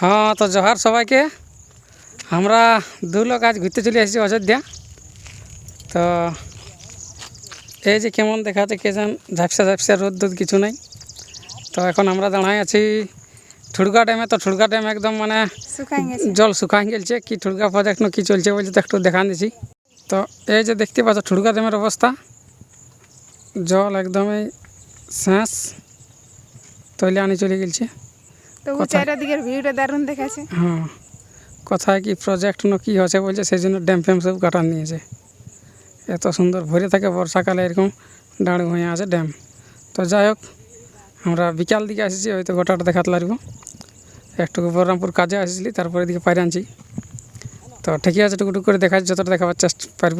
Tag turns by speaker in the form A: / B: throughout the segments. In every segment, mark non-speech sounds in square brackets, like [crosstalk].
A: হ্যাঁ তো জোহার সবাইকে। আমরা দু লোক আজ ঘুরতে চলে এসেছি অযোধ্যা। তো এই যে কেমন দেখাচ্ছে কে জান ঝাপসা ঝাপসা রোদ দুধ কিছু নাই। তো এখন আমরা দাঁড়াই আছি ঠুড়কা ড্যামে। তো ঠুড়কা ড্যাম একদম মানে জল শুকাই গেলছে। কি ঠুড়কা প্রজেক্ট কি চলছে বলছে তো একটু দেখান দিছি তো এই যে দেখতে পাচ্ছ ঠুড়কা ড্যামের অবস্থা। জল একদমই শেষ। তৈলে আনি চলে গেছে
B: তো
A: কোথায়?
B: চারিদিকের ভিউটা দারুণ দেখাচ্ছে।
A: হ্যাঁ কোথায় কি প্রজেক্ট না কি হচ্ছে বলছে সেই জন্য ড্যাম ফ্যাম সব কাটান নিয়েছে। এত সুন্দর ভরে থাকে বর্ষাকালে এরকম দাঁড় হয়ে আছে ড্যাম। তো যাই হোক আমরা বিকাল দিকে এসেছি হয়তো গোটাটা দেখাতে লাগবো। একটু বহরমপুর কাজে আসছিলি তারপরে দিকে পাইরে আনছি। তো ঠিকই আছে টুকুটুক করে দেখা যতটা দেখাবার চেষ্টা পারব।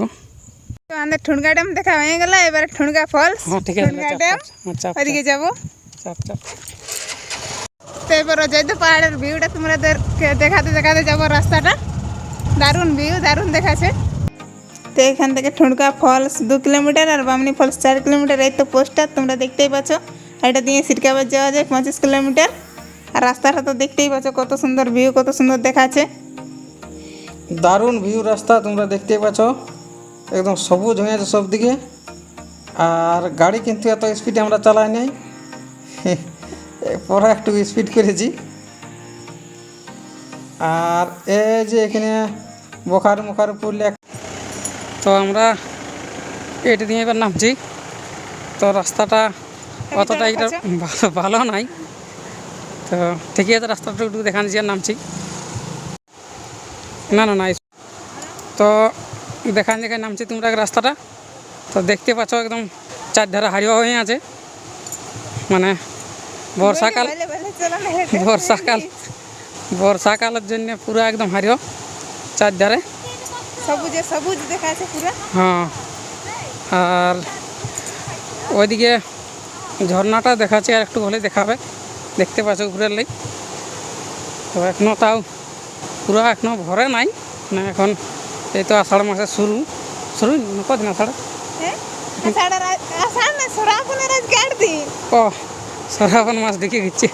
B: তো আমাদের ঠুনগা ড্যাম দেখা হয়ে গেল এবারে ঠুনগা ফলস
A: হ্যাঁ ঠিক আছে
B: ঠুনগা ড্যাম
A: হ্যাঁ, চাপ,
B: ওইদিকে যাব।
A: চাপ, চাপ।
B: তো এবার অযোধ্যা পাহাড়ের ভিউটা তোমাদেরকে দেখাতে দেখাতে যাব রাস্তাটা। দারুণ ভিউ দারুণ দেখাচ্ছে। তো এখান থেকে ঠুনকা ফলস দু কিলোমিটার আর বামনি ফলস চার কিলোমিটার এই তো পোস্টার তোমরা দেখতেই পাচ্ছ। এটা দিয়ে সিটকাবাদ যাওয়া যায় পঁচিশ কিলোমিটার আর রাস্তাটা তো দেখতেই পাচ্ছ, কত সুন্দর ভিউ কত সুন্দর দেখাচ্ছে।
A: দারুণ ভিউ রাস্তা, তোমরা দেখতেই পাচ্ছ। একদম সবুজ হয়ে আছে সব দিকে আর গাড়ি কিন্তু এত স্পিডে আমরা চালাই নাই। [laughs] পরে একটু স্পিড করেছি আর এই যে এখানে বোখার মুখার পড়লে তো আমরা এটা দিয়ে এবার নামছি। তো রাস্তাটা অতটা এটা ভালো ভালো নাই। তো ঠিকই আছে রাস্তাটা একটু দেখান আর নামছি। না না না তো দেখান দেখায় নামছি তোমরা রাস্তাটা। তো দেখতে পাচ্ছ একদম চারধারে হারিয়া হয়ে আছে। মানে বর্ষাকাল। বর্ষাকাল। বর্ষাকালের জন্য পুরো একদম হারিও চারধারে।
B: সবুজে সবুজ পুরো।
A: হ্যাঁ। আর ওইদিকে ঝর্ণাটা দেখাচ্ছে আর একটু হলে দেখাবে। দেখতে পাচ্ছ উপরের লাই তো এখনও তাও পুরো এখনও ভরে নাই। না এখন এই তো আষাঢ় মাসের শুরু। শুরু কদিন আষাঢ়?
B: হ্যাঁ?
A: ও শ্রাবণ মাছ ঢুকে গেছে।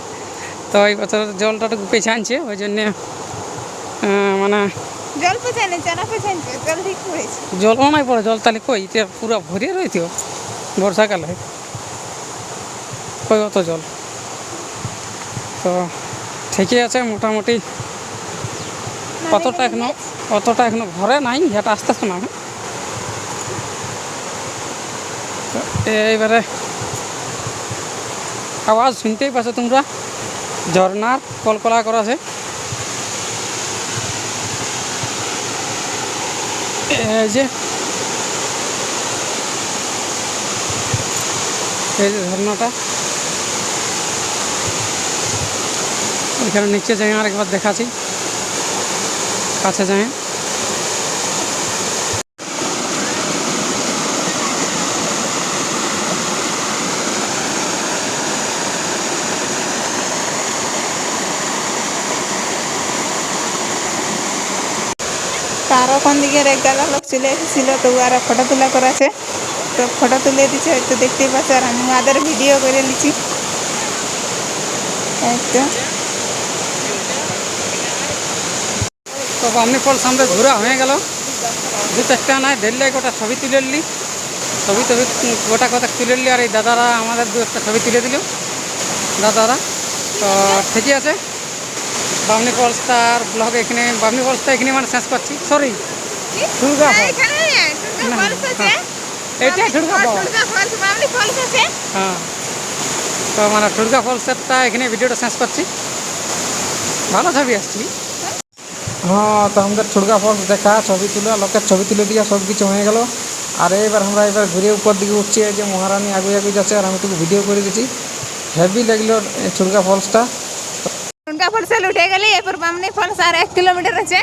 A: তো এই বছর জলটা একটু পেছে আনছে ওই জন্যে মানে
B: জল পেছানি জল ঠিক পড়েছে
A: জলও নাই পড়ে জল তাহলে কই? এটা পুরো ভরিয়ে রয়েছে বর্ষাকালে। কই অত জল? তো ঠিকই আছে মোটামুটি। অতটা এখনও অতটা এখনও ভরে নাই এটা আস্তে আস্তে নামে। এইবারে আওয়াজ শুনতেই পাচ্ছ তোমরা ঝর্নার কলকলা করা আছে এই যে এই যে ঝর্ণাটা এখানে নিচে যাই আর একবার দেখাচ্ছি কাছে যাই
B: কোন দিকের এক গাদা লোক চলে এসেছিল, তো আর ফটো তোলা করাছে। তো ফটো তুলে দিচ্ছে হয়তো দেখতেই পাচ্ছ, আর আমি আদার ভিডিও করে নিচ্ছি। তো
A: বামনি ফল সামনে ঘোরা হয়ে গেল। দু চারটা নাই ধরলে গোটা ছবি তুলে নিলি। ছবি টবি গোটা কথা তুলে নিলি, আর এই দাদারা আমাদের দু একটা ছবি তুলে দিল। দাদারা, তো ঠিকই আছে। বামনি ফলসটার ব্লগ এখানে বামনি ফলসটা এখানে মানে শেষ করছি। Sorry Durga fall. এইটা দুর্গা ফল হ্যাঁ। তো মানে দুর্গা ফলসেরটা এখানে ভিডিওটা শেষ করছি। ভালো ছবি আসছি। হ্যাঁ তো আমাদের ঠুড়গা ফলস দেখা ছবি তোলা লোকের ছবি তুলে দিয়া সব কিছু হয়ে গেল। আর এবার আমরা এবার ঘুরে উপর দিকে উঠছি এই যে মহারানী আগুয়ে আগুয়ে যাচ্ছে আর আমি একটু ভিডিও করে দিচ্ছি। হেভি লাগল ঠুড়গা ফলসটা।
B: উনকা ফলসে উঠে গেলে এরপর বামনি ফলস আর এক কিলোমিটার আছে।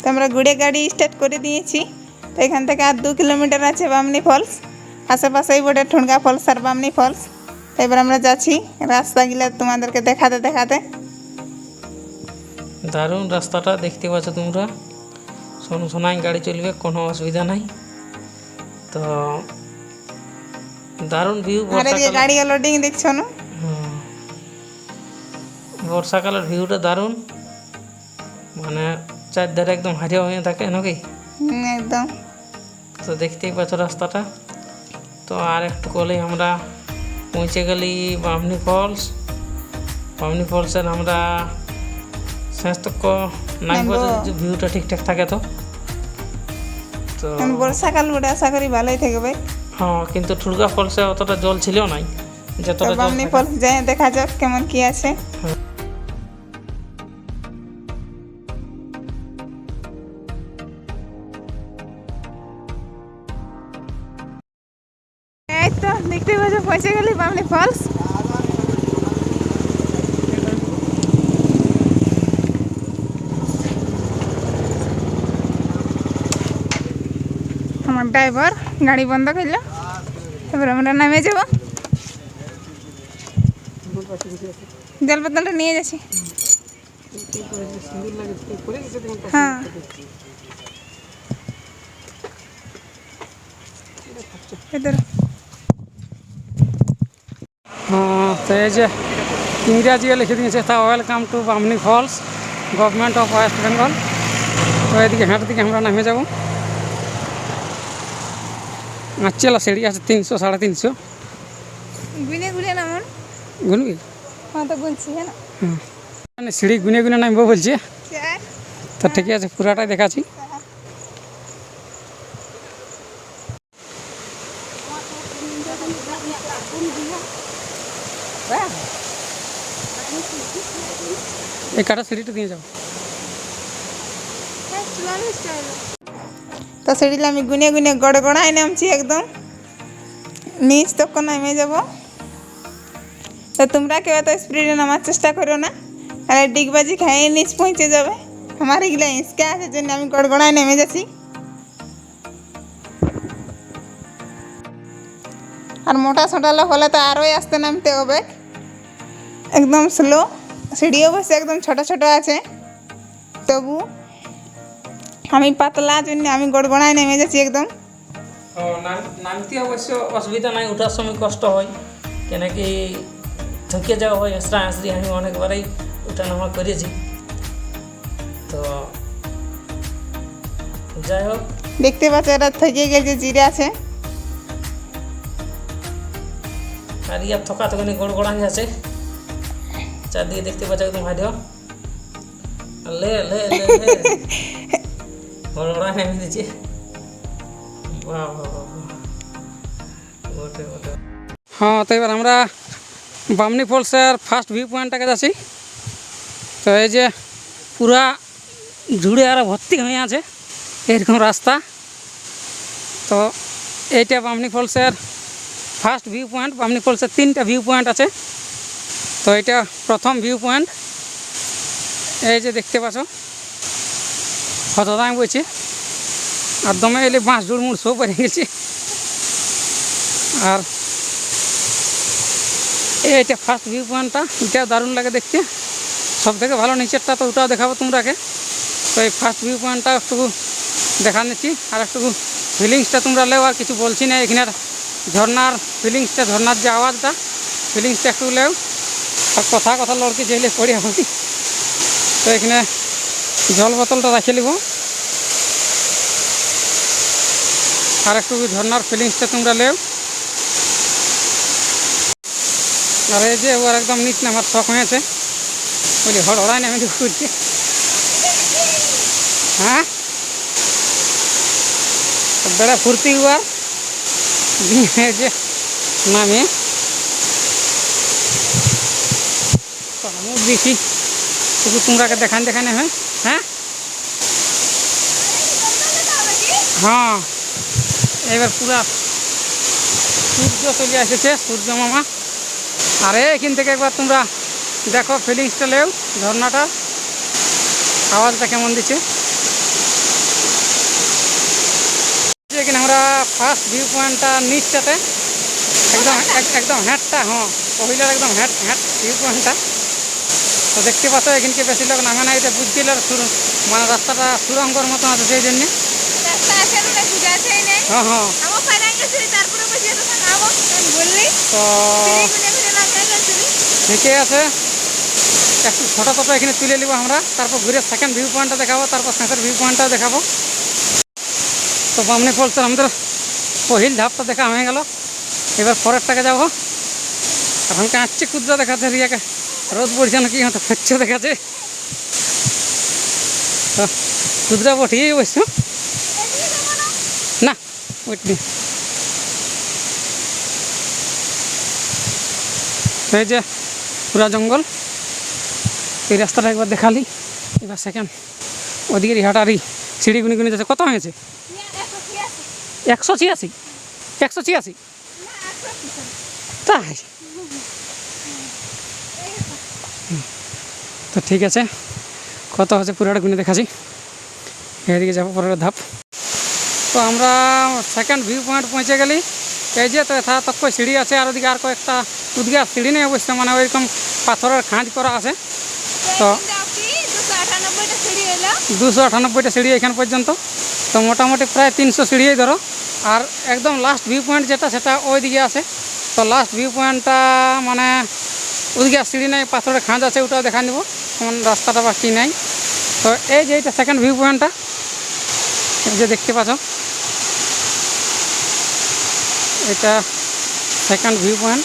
B: তো আমরা ঘুরে গাড়ি স্টার্ট করে দিয়েছি। তো এখান থেকে আর দু কিলোমিটার আছে বামনি ফলস আশেপাশেই বটে ঠুনগা ফলস আর বামনি ফলস এবার আমরা যাচ্ছি রাস্তাগুলো তোমাদেরকে দেখাতে দেখাতে।
A: দারুণ রাস্তাটা দেখতে পাচ্ছ তোমরা। শোন শোনাই গাড়ি চলবে কোনো অসুবিধা নাই। তো দারুণ ভিউ
B: গাড়ি লোডিং দেখছ না?
A: বর্ষাকালের ভিউটা দারুণ। মানে চারধারে একদম হারিয়া হয়ে থাকে নাকি?
B: একদম।
A: তো দেখতেই পাচ্ছ রাস্তাটা। তো আর একটু করলেই আমরা পৌঁছে গেলি বামনি ফলস বামনি ফলসের আমরা শেষ তো নাই
B: নামবো।
A: ভিউটা ঠিকঠাক থাকে তো। তো
B: বর্ষাকাল বলে আশা করি ভালোই থাকবে।
A: হ্যাঁ কিন্তু ঠুলগা ফলসে অতটা জল ছিল নাই। যতটা
B: বামনি। ফলস যাই দেখা যাক কেমন কি আছে। পৌঁছে গেলি বামনি ফলস আমার ড্রাইভার গাড়ি বন্ধ করল। তারপরে আমরা নামে যাব। জল বোতলটা নিয়ে যাচ্ছি। হ্যাঁ। এদের
A: হ্যাঁ তো এই যে ইংরাজিও লিখে দিয়েছে তা welcome to Bamni falls government of West Bengal তো এদিকে হাঁটার দিকে আমরা নামে যাব। আচ্ছেলা সিঁড়ি আছে তিনশো সাড়ে তিনশো।
B: গুনে গুনে নামন।
A: গুনবি?
B: হ্যাঁ তো গুনছি হ্যাঁ
A: মানে সিঁড়ি গুনে গুনে নামবো বলছে। তো ঠিকই আছে পুরাটাই দেখাচ্ছি। এই কাটা সিঁড়িটা দিয়ে যাও।
B: তো সেটিলে আমি গুনে গুনে গড় গড়াই নামছি একদম। নিচ তক নামে যাব। তো তোমরা কেউ এত স্পিডে নামার চেষ্টা করো না। তাহলে ডিগবাজি খাইয়ে নিচ পৌঁছে যাবে। আমার এগুলো ইঁচকা আছে জন্য আমি গড় গড়াই নেমে যাচ্ছি। আর মোটা সোটা লোক হলে তো আরোই আসতে নামতে হবে। একদম স্লো সিঁড়িও বসে একদম ছোট ছোট আছে। তবু আমি পাতলা জন্য আমি গড়গড়ায় নেমে যাচ্ছি একদম।
A: নামতে অবশ্য অসুবিধা নাই ওঠার সময় কষ্ট হয়। কেন কি থকে যাওয়া হয় হাসরা হাসরি আমি অনেকবারই ওঠা নামা করেছি। তো যাই হোক।
B: দেখতে পাচ্ছ এরা থেকে গেছে জিরে আছে।
A: আর ইয়ার থকা থকানি গোড় গোড়ানি আছে। চারদিকে দেখতে পাচ্ছ একদম হারিও লে লে লে লে গোড় [laughs] গোড়া নেমে দিচ্ছে। হ্যাঁ তো এবার আমরা বামনি ফলসের ফার্স্ট ভিউ পয়েন্টটাকে যাচ্ছি। তো এই যে পুরা জুড়ে আরও ভর্তি হয়ে আছে এরকম রাস্তা। তো এইটা বামনি ফলসের ফার্স্ট ভিউ পয়েন্ট বামনি ফলসের তিনটা ভিউ পয়েন্ট আছে। তো এটা প্রথম ভিউ পয়েন্ট এই যে দেখতে পাচ্ছ। কত দাম বলছে আর দমে এলে বাঁশ জুড় মুড় সব পড়ে গেছে। আর এইটা ফার্স্ট ভিউ পয়েন্টটা এটাও দারুণ লাগে দেখতে। সব থেকে ভালো নিচেরটা তো ওটাও দেখাবো তোমরাকে তো এই ফার্স্ট ভিউ পয়েন্টটা একটু দেখা নিচ্ছি, আর একটু ফিলিংসটা তোমরা লেও, আর কিছু বলছি না। এখানের ঝর্নার ফিলিংসটা ঝর্নার যে আওয়াজটা ফিলিংসটা একটু লেও। আর কথা কথা লড়কি চাইলে পড়ে হবে তো এখানে জল বোতলটা রাখে নিব। আর একটু ঝর্নার ফিলিংসটা তোমরা লেও। আর এই যে ওর একদম নিচ নামার শখ হয়েছে। বলি, হড়, হড়াই নামে করছে। হ্যাঁ? তো বেড়া ফুর্তি হওয়ার এই যে নামে। আমিও দেখি। শুধু তোমরাকে দেখান, দেখানে, হয়? হ্যাঁ? হ্যাঁ। এবার পুরা সূর্য চলে এসেছে, সূর্য মামা। আর এখান থেকে একবার তোমরা দেখো ফিলিংসটা লেও, ঝর্ণাটা। আওয়াজটা কেমন দিচ্ছে? এখানে আমরা ফার্স্ট ভিউ পয়েন্টটা নিচটাতে, একদম, এক- একদম হ্যাটটা হ্যাঁ পহিলার একদম হ্যাট হ্যাট ভিউ পয়েন্টটা তো দেখতে পাচ্ছ এখানকে বেশি লোক নামে না এটা বুঝছিল সুর মানে রাস্তাটা সুরঙ্গর মতো আছে সেই জন্যে। হ্যাঁ হ্যাঁ।
B: তো
A: ঠিকই আছে। একটু ছোটো ছোটো এখানে তুলে নিব আমরা তারপর ঘুরে সেকেন্ড ভিউ পয়েন্টটা দেখাবো তারপর শেষের ভিউ পয়েন্টটাও দেখাবো। তো বামনি ফলসের আমাদের পহিল ধাপটা দেখা হয়ে গেল। এবার পরের টাকা যাব। আর আমাকে আঁচছে কুদ্রা দেখাচ্ছে রিয়াকে। রোদ পড়ছে নাকি? হয়তো ফেকছে দেখাচ্ছে কুদ্রা বঠিয়ে বসছো না নেই। এই যে পুরা জঙ্গল এই রাস্তাটা একবার দেখালি এবার সেকেন্ড ওদিকে রিহাটারি সিঁড়ি গুনি গুনি যাচ্ছে কত হয়েছে? একশো ছিয়াশি। একশো ছিয়াশি। তাই হুম। তো ঠিক আছে। কত হচ্ছে পুরোটা গুনে দেখাচ্ছি। এদিকে যাব পরের ধাপ। তো আমরা সেকেন্ড ভিউ পয়েন্ট পৌঁছে গেলি। এই যে তো এথা তক সিঁড়ি আছে, আর ওদিকে আর কয়েকটা আর সিঁড়ি নেই অবশ্য মানে ওইরকম পাথরের খাঁজ করা আছে। তো দুশো আটানব্বইটা সিঁড়ি এখান পর্যন্ত। তো মোটামুটি প্রায় তিনশো সিঁড়িই ধরো। আর একদম লাস্ট ভিউ পয়েন্ট যেটা, সেটা ওই দিকে আছে। তো লাস্ট ভিউ পয়েন্টটা মানে ওদিকে সিঁড়ি নেই, পাথরের খাঁজ আছে, ওটাও দেখা নিব। এমন রাস্তাটা বাকি নেই। তো এই যে এটা সেকেন্ড ভিউ পয়েন্টটা এই যে দেখতে পাচ্ছ। এটা সেকেন্ড ভিউ পয়েন্ট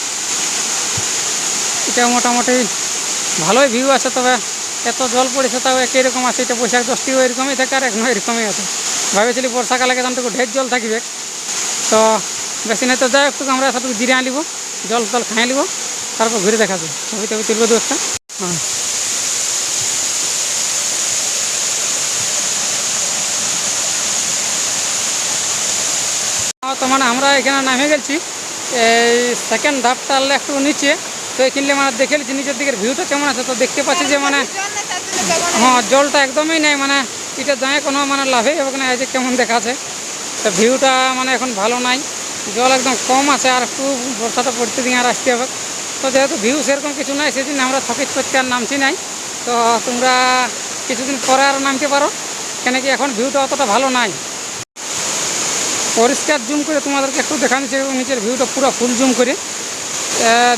A: এটা মোটামুটি ভালোই ভিউ আছে তবে এত জল পড়েছে তাও একই রকম আছে। এটা বৈশাখ দশটিও এরকমই থাকে আর এখনও এরকমই আছে। ভাবেছিলি বর্ষাকালে কেমনটুকু ঢের জল থাকিবে। তো বেশি নাই তো যাই একটু আমরা সবটুকু জিরে আনিব। জল টল খাই লিব তারপর ঘুরে দেখাবো। ছবি টবি তুলবো দু একটা হ্যাঁ, তো মানে আমরা এখানে নামে গেছি। এই সেকেন্ড ধাপটা একটু নিচে। তো এখানে মানে দেখে নিচ্ছি, নিচের দিকের ভিউটা কেমন আছে? তো দেখতে পাচ্ছি যে মানে হ্যাঁ জলটা একদমই নেই মানে এটা দাঁড়িয়ে কোনো মানে লাভই হবে না, এই যে কেমন দেখাচ্ছে তো ভিউটা মানে এখন ভালো নাই। জল একদম কম আছে, আর একটু বর্ষাটা পড়তে দিয়ে আর আসতে হবে। তো যেহেতু ভিউ সেরকম কিছু নাই সেদিন আমরা থকিত করতে আর নামছি নাই। তো তোমরা কিছুদিন পরে আর নামতে পারো। কেন কি এখন ভিউটা অতটা ভালো নাই। পরিষ্কার জুম করে তোমাদেরকে একটু দেখাচ্ছি নিচের ভিউটা পুরো ফুল জুম করে।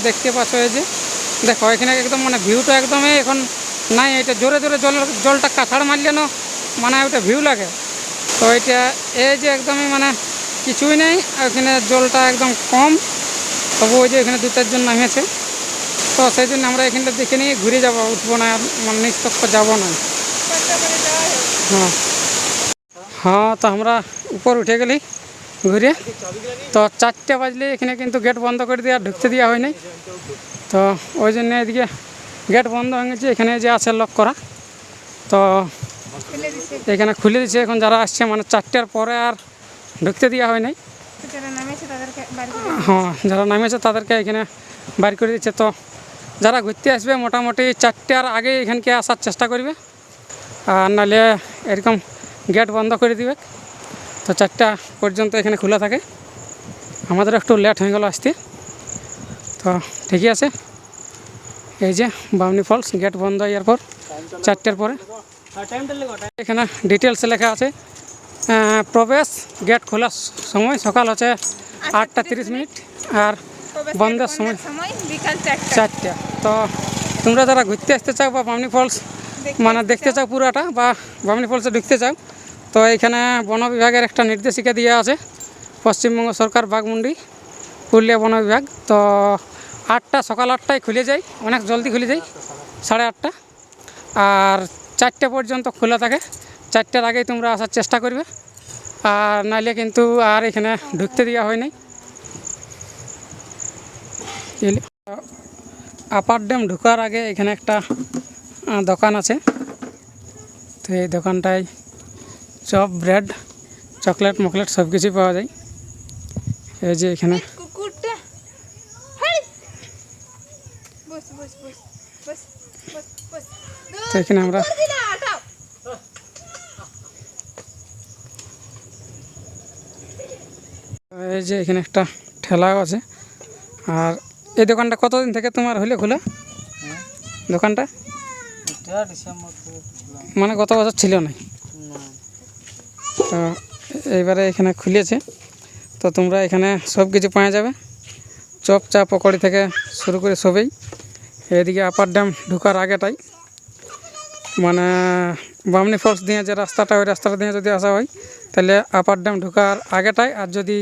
A: দেখতে পাচ্ছ এই যে দেখো এখানে একদম মানে ভিউটা একদমই এখন নাই এটা জোরে জোরে জলের জলটা কাছাড় মারলে না মানে ওটা ভিউ লাগে। তো এটা এই যে একদমই মানে কিছুই নেই এখানে জলটা একদম কম। তবু ওই যে এখানে দু চারজন নামেছে তো সেই জন্য আমরা এখানটা দেখে নিয়ে ঘুরে যাব উঠবো না আর মানে নিচ তক যাব না। হ্যাঁ। হ্যাঁ তো আমরা উপর উঠে গেলি। ঘুরে। তো চারটে বাজলে এখানে কিন্তু গেট বন্ধ করে দিয়ে আর ঢুকতে দেওয়া হয় নাই। তো ওই জন্য এদিকে গেট বন্ধ হয়ে গেছে এখানে যে আছে লক করা। তো এখানে খুলে দিচ্ছে এখন যারা আসছে মানে চারটের পরে আর ঢুকতে দেওয়া হয় নাই। হ্যাঁ যারা নামেছে তাদেরকে এখানে বাইর করে দিচ্ছে তো যারা ঘুরতে আসবে মোটামুটি চারটার আগে এখানকে আসার চেষ্টা করবে। আর নাহলে এরকম গেট বন্ধ করে দিবে। তো চারটা পর্যন্ত এখানে খোলা থাকে। আমাদের একটু লেট হয়ে গেল আসতে। তো ঠিকই আছে। এই যে বামনি ফলস গেট বন্ধ হওয়ার পর চারটের পরে। এখানে ডিটেলসে লেখা আছে প্রবেশ গেট খোলার সময় সকাল হচ্ছে আটটা তিরিশ মিনিট। আর বন্ধের সময়
B: চারটা।
A: তো তোমরা যারা ঘুরতে আসতে চাও বা বামনি ফলস মানে দেখতে চাও পুরাটা বা বামনি ফলসে ঢুকতে চাও তো এখানে বন বিভাগের একটা নির্দেশিকা দেওয়া আছে। পশ্চিমবঙ্গ সরকার বাঘমুন্ডি, পুরুলিয়া বন বিভাগ। তো আটটা, সকাল আটটায় খুলে যায়, অনেক জলদি খুলে যায়, সাড়ে আটটা। আর চারটে পর্যন্ত খোলা থাকে। চারটার আগেই তোমরা আসার চেষ্টা করবে। আর নাইলে কিন্তু আর এখানে ঢুকতে দেওয়া হয় নাই। আপার ড্যাম ঢোকার আগে এখানে একটা দোকান আছে। তো এই দোকানটায় চপ ব্রেড চকলেট মকলেট সব কিছুই পাওয়া যায়। এই যে এখানে।
B: কুকুরটা। Hi! Boss boss boss boss boss boss.
A: তো এখানে আমরা এই যে এখানে একটা ঠেলাও আছে। আর এই দোকানটা কতদিন থেকে তোমার হলে খোলা? দোকানটা?
C: থেকে খুললাম
A: মানে গত বছর ছিল না। তো এইবারে এখানে খুলেছে। তো তোমরা এখানে সব কিছু পাওয়া যাবে। চপ চা পকোড়ি থেকে শুরু করে সবই। এদিকে আপার ড্যাম ঢোকার আগেটাই। মানে বামনি ফলস দিয়ে যে রাস্তাটা, ওই রাস্তাটা দিয়ে যদি আসা হয়, তাহলে আপার ড্যাম ঢোকার আগেটাই। আর যদি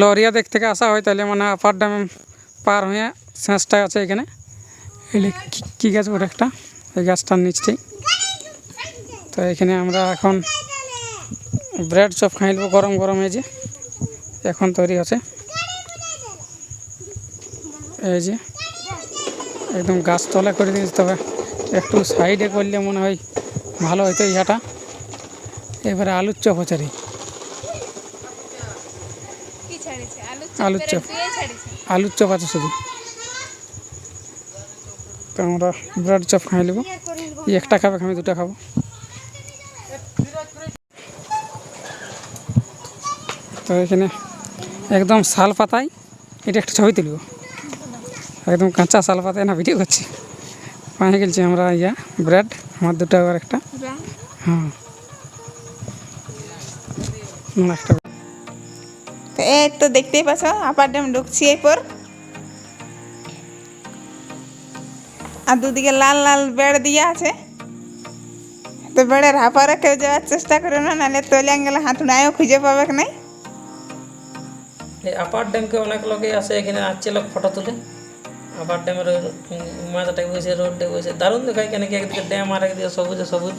A: লরিয়া দিক থেকে আসা হয়, তাহলে মানে আপার ড্যাম পার হয়ে শেষটাই আছে এখানে। এলে কী গাছ ওটা একটা? এই গাছটার নিচটাই। তো এখানে আমরা এখন ব্রেড চপ খাইলব গরম গরম এই যে। এখন তৈরি আছে এই যে একদম গাছ তলা করে দিয়েছে তবে একটু সাইডে করলে মনে হয় ভালো হইতো ইহাটা এবারে আলুর চপ হচ্ছে রে।
B: কি ছাড়িছে আলু
A: আলুর চপ। আলুর চপ আছে শুধু। তো আমরা ব্রেড চপ খাই নেব? একটা খাবে আমি দুটা খাব। তো এখানে একদম শাল পাতায় এটা একটা ছবি তুলব। একদম কাঁচা শাল পাতায় না ভিডিও করছি। পায়ে গেছি আমরা ইয়া, ব্রেড, আমার দুটো আর একটা। হ্যাঁ। একটা।
B: তো এই তো দেখতেই পাচ্ছ আপার ড্যাম ঢুকছি এরপর। আর দুদিকে লাল লাল বেড় দিয়ে আছে। তো বেড়ের হাফারে কেউ যাওয়ার চেষ্টা করে না, নাহলে তলিয়া গেলে হাতুড়ায়ও খুঁজে পাবে নাই?
C: এই আপার ড্যামকে অনেক লোকে আসে এখানে আসছে লোক ফটো তুলে। আপার ড্যামের ওই মাথাটাকে বসে রোডটা বসে দারুণ দেখায় কেন কি একদিকে ড্যাম আর একদিকে সবুজে সবুজ।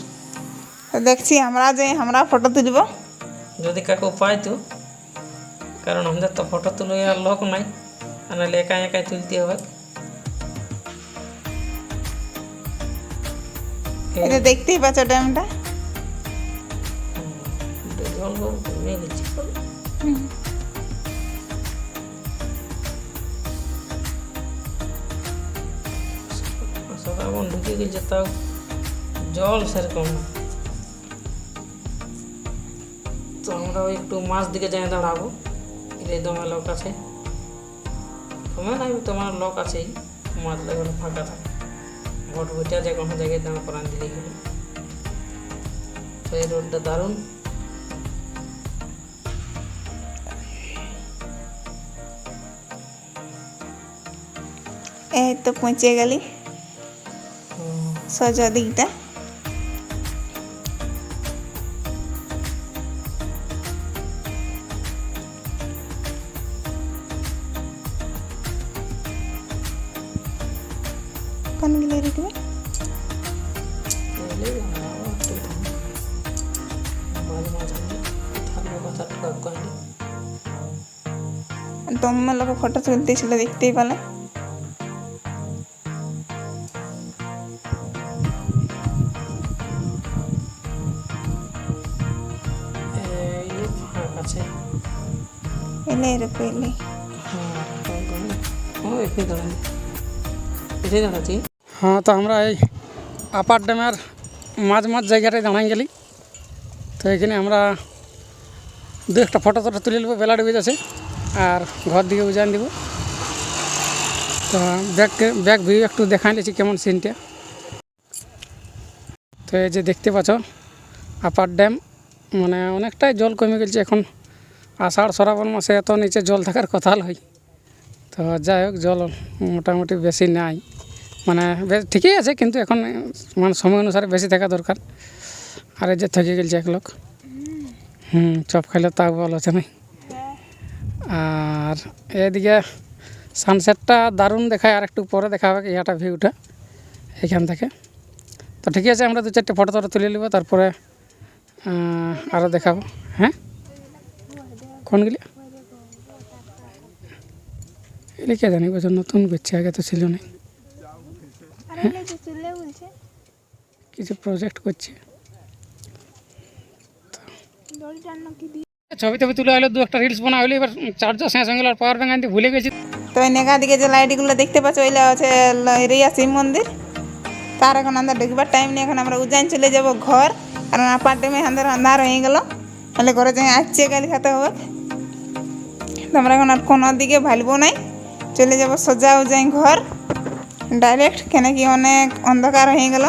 B: দেখছি আমরা যে আমরা ফটো তুলব।
C: যদি কাকু পাইতো কারণ আমাদের তো ফটো তুলে আর লোক নাই আর নাহলে একাই একাই তুলতে হবে।
B: এটা দেখতেই পাচ্ছ ড্যামটা।
C: জল কমে সকাল ঢুকে গেছে তাও জল সেরকম। তো আমরা একটু মাছ দিকে যাই, দাঁড়াবো। এই দমে লোক আছে। তোমার নাই, তোমার লোক আছেই। মাছ লাগানো ফাঁকা থাকে। ভোট ভুটিয়া যে কোনো জায়গায় দাঁড়া করান দিলেই হলো তো এই রোডটা দারুণ।
B: এই তো পৌঁছে গেলি। গেলে রেখবে দমে লোক ফটো তুলতেছিল দেখতেই পেলে।
C: এটাই দাঁড়াচ্ছি
A: হ্যাঁ তো আমরা এই আপার ড্যামের মাঝ মাঝ জায়গাটায় দাঁড়াই গেলি। তো এখানে আমরা দু একটা ফটো টটো তুলে নেব, বেলা ডুবে আছে আর ঘর দিকে উজান দিব। তো ব্যাগ ব্যাগ ভিউ একটু দেখাই নিয়েছি কেমন সিনটা তো এই যে দেখতে পাচ্ছ আপার ড্যাম মানে অনেকটাই জল কমে গেছে এখন। আষাঢ় শ্রাবণ মাসে এত নিচে জল থাকার কথা নয় তো যাই হোক, জল মোটামুটি বেশি নাই। মানে বেশ ঠিকই আছে, কিন্তু এখন মানে সময় অনুসারে বেশি থাকা দরকার। আর যে থেকে গেছে এক লোক। হুম, চপ খাইলে, তাও বল আছে না আর এদিকে সানসেটটা দারুণ দেখায়, আর একটু পরে দেখা হবে ইয়াটা ভিউটা এখান থেকে। তো ঠিকই আছে, আমরা দু চারটে ফটো টটো তুলে নেব, তারপরে আরও দেখাবো। হ্যাঁ? কোনগুলি এগুলি কে জানি বছর নতুন করছে আগে তো ছিল না কিছু প্রজেক্ট করছে। ছবি টবি তুলে হলো দু একটা রিলস বানা হলো এবার চার্জার শেষ হয়ে গেল আর পাওয়ার ব্যাঙ্ক আনতে ভুলে গেছি।
B: তো এই নেগা দিকে যে লাইটগুলো দেখতে পাচ্ছ ওইটা হচ্ছে রিয়া শিব মন্দির। তার এখন আমরা ঢুকবার টাইম নেই এখন আমরা উজ্জয়ন চলে যাব ঘর। কারণ আপার টাইমে আমাদের আন্ধার হয়ে গেল। তাহলে ঘরে যাই আসছে গালি খেতে হবে। তো আমরা এখন আর কোনো দিকে ভালবো নাই। চলে যাব সোজা যাই ঘর। ডাইরেক্ট কেন কি অনেক অন্ধকার হয়ে গেল।